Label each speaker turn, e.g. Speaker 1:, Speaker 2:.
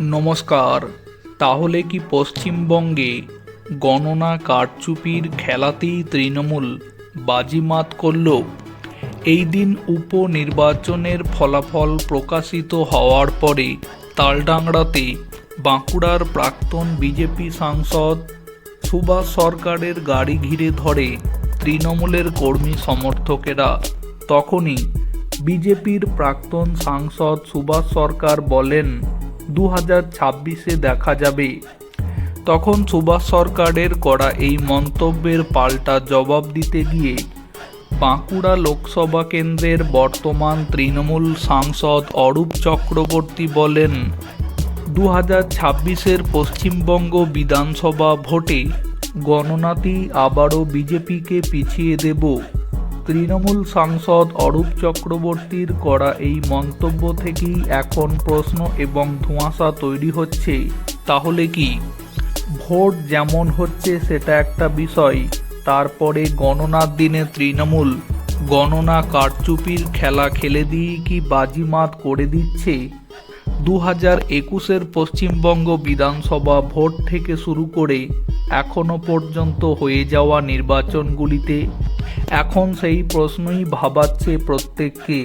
Speaker 1: নমস্কার। তাহলে কি পশ্চিমবঙ্গে গণনা কারচুপির খেলাতেই তৃণমূল বাজিমাত করল? এই দিন উপনির্বাচনের ফলাফল প্রকাশিত হওয়ার পরে তালডাংরাতে বাঁকুড়ার প্রাক্তন বিজেপি সাংসদ সুভাষ সরকারের গাড়ি ঘিরে ধরে তৃণমূলের কর্মী সমর্থকেরা। তখনই বিজেপির প্রাক্তন সাংসদ সুভাষ সরকার বলেন দু হাজার ছাব্বিশে দেখা যাবে। তখন সুভাষ সরকারের করা এই মন্তব্যের পাল্টা জবাব দিতে গিয়ে বাঁকুড়া লোকসভা কেন্দ্রের বর্তমান তৃণমূল সাংসদ অরূপ চক্রবর্তী বলেন দু হাজার ছাব্বিশের পশ্চিমবঙ্গ বিধানসভা ভোটে গণনাতেই আবারও বিজেপিকে পিছিয়ে দেব। তৃণমূল সাংসদ অরূপ চক্রবর্তীর করা এই মন্তব্য থেকেই এখন প্রশ্ন এবং ধোঁয়াশা তৈরি হচ্ছে। তাহলে কি? ভোট যেমন হচ্ছে সেটা একটা বিষয়, তারপরে গণনার দিনে তৃণমূল, গণনা কারচুপির খেলা খেলে দিয়ে কি বাজিমাত করে দিচ্ছে? দু হাজার একুশের পশ্চিমবঙ্গ বিধানসভা ভোট থেকে শুরু করে এখনও পর্যন্ত হয়ে যাওয়া নির্বাচনগুলিতে এখন সেই প্রশ্নই ভাবাচ্ছে প্রত্যেককে।